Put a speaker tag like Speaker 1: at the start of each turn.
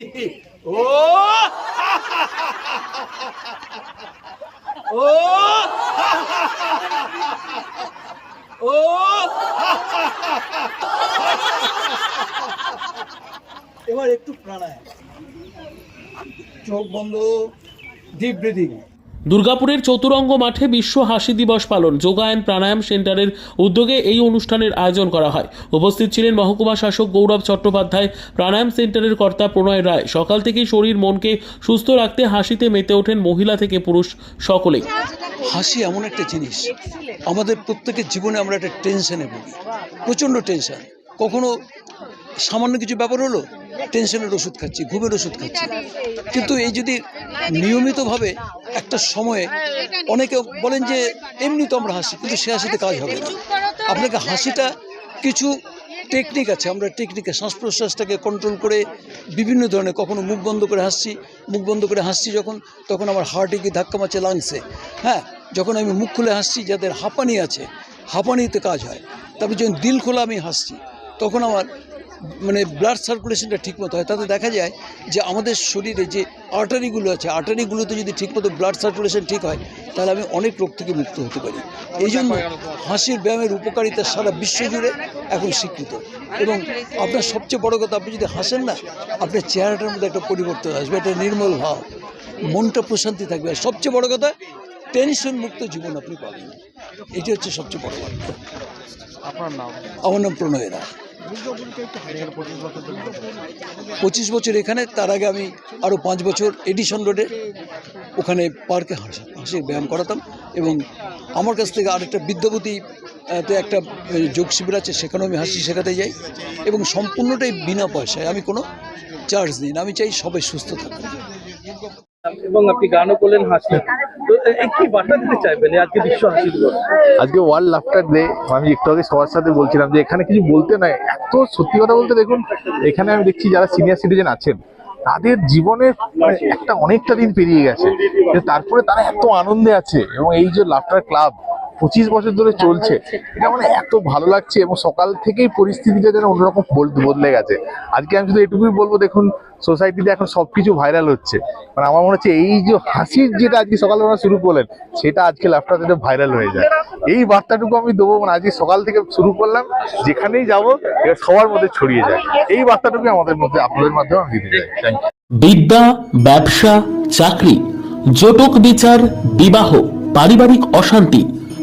Speaker 1: ও! এবার একটু প্রাণায়াম। চোখ বন্ধ ডিপ ব্রিদিং
Speaker 2: দুর্গাপুরের চতুরঙ্গ মাঠে বিশ্ব হাসি দিবস পালন যোগায়ন প্রাণায়াম সেন্টারের উদ্যোগে এই অনুষ্ঠানের আয়োজন করা হয়। উপস্থিত ছিলেন মহকুমা শাসক গৌরব চট্টোপাধ্যায়, প্রাণায়াম সেন্টারের কর্তা প্রণয় রায়। সকাল থেকেই শরীর মনকে সুস্থ রাখতে হাসিতে মেতে ওঠেন মহিলা থেকে পুরুষ সকলেই।
Speaker 3: হাসি এমন একটা জিনিস। আমাদের প্রত্যেকের জীবনে আমরা একটা টেনশনে ভুগি। প্রচণ্ড টেনশন। কখনো সামান্য কিছু ব্যাপার হলো টেনশনের ওষুধ খাচ্ছি ঘুমের ওষুধ খাচ্ছি। কিন্তু এই যদি নিয়মিতভাবে একটা সময়ে অনেকে বলেন যে এমনি তো আমরা হাসি কিন্তু সে হাসিতে কাজ হবে না। আপনাকে হাসিটা কিছু টেকনিক আছে আমরা টেকনিকে শ্বাস প্রশ্বাসটাকে কন্ট্রোল করে বিভিন্ন ধরনের কখনো মুখ বন্ধ করে হাসছি মুখ বন্ধ করে হাসছি যখন তখন আমার হার্টে গিয়ে ধাক্কা মারছে লাংসে হ্যাঁ যখন আমি মুখ খুলে হাসছি যাদের হাঁপানি আছে হাঁপানিতে কাজ হয়। তারপর যখন দিল খোলা আমি হাসছি তখন আমার মানে ব্লাড সার্কুলেশনটা ঠিকমতো হয় তাতে দেখা যায় যে আমাদের শরীরে যে আর্টারিগুলো আছে আর্টারিগুলোতে যদি ঠিকমতো ব্লাড সার্কুলেশন ঠিক হয় তাহলে আমি অনেক রোগ থেকে মুক্ত হতে পারি। এই জন্য হাসির ব্যায়ামের উপকারিতা সারা বিশ্ব জুড়ে এখন স্বীকৃত। এবং আপনার সবচেয়ে বড় কথা আপনি যদি হাসেন না আপনার চেহারাটার মধ্যে একটা পরিবর্তন আসবে একটা নির্মল ভাব। মনটা প্রশান্তি থাকবে। আর সবচেয়ে বড় কথা টেনশন মুক্ত জীবন আপনি পাবেন। এটি হচ্ছে সবচেয়ে বড় বার্তা
Speaker 1: আপনার নাম?
Speaker 3: আমার নাম প্রণয় রায়। পঁচিশ বছর এখানে তার আগে আমি আরও পাঁচ বছর এডিশন রোডে ওখানে পার্কে হাসি হাসির ব্যায়াম করাতাম এবং আমার কাছ থেকে আরেকটা বিদ্যাপতি আহ, একটা যোগ শিবির আছে সেখানেও আমি হাসি শেখাতে যাই এবং সম্পূর্ণটাই বিনা পয়সায় আমি কোনো চার্জ নিই না আমি চাই সবাই সুস্থ থাকুক।
Speaker 1: এবং আপনি গানও করলেন হাসি কি বার্তা দিতে চাইবেন? আজকে বিশ্ব
Speaker 4: ওয়ার্ল্ড লাফটার ডে, আমি একটু আগে সবার সাথে বলছিলাম যে এখানে কিছু বলতে নাই, এত সত্যি কথা বলতে দেখুন, এখানে আমি দেখছি যারা সিনিয়র সিটিজেন আছেন, তাদের জীবনে মানে একটা অনেকটা দিন পেরিয়ে গেছে তারপরে তারা এত আনন্দে আছে, এবং এই যে লাফটার ক্লাব পঁচিশ বছর ধরে চলছে। এটা মানে এত ভালো লাগছে এবং সকাল থেকেই পরিস্থিতিটা যেন অন্যরকম বল- বদলে গেছে। আজকে আমি শুধু এটুকুই বলব দেখুন সোসাইটিতে এখন সবকিছু ভাইরাল হচ্ছে। মানে আমার মনে হচ্ছে এই যে হাসির যেটা আজকে সকালবেলা শুরু করলেন সেটা আজকে লাফটাতে ভাইরাল হয়ে যায়। এই বার্তাটুকু আমি দেবো মানে আজকে সকাল থেকে শুরু করলাম যেখানেই যাব এটা সবার মধ্যে ছড়িয়ে যায়। এই বার্তাটুকু আমাদের মধ্যে আপনাদের মাধ্যমে আমি দিতে চাই। থ্যাংক ইউ
Speaker 2: বিদ্যা ব্যবসা চাকরি জটক বিচার বিবাহ পারিবারিক অশান্তি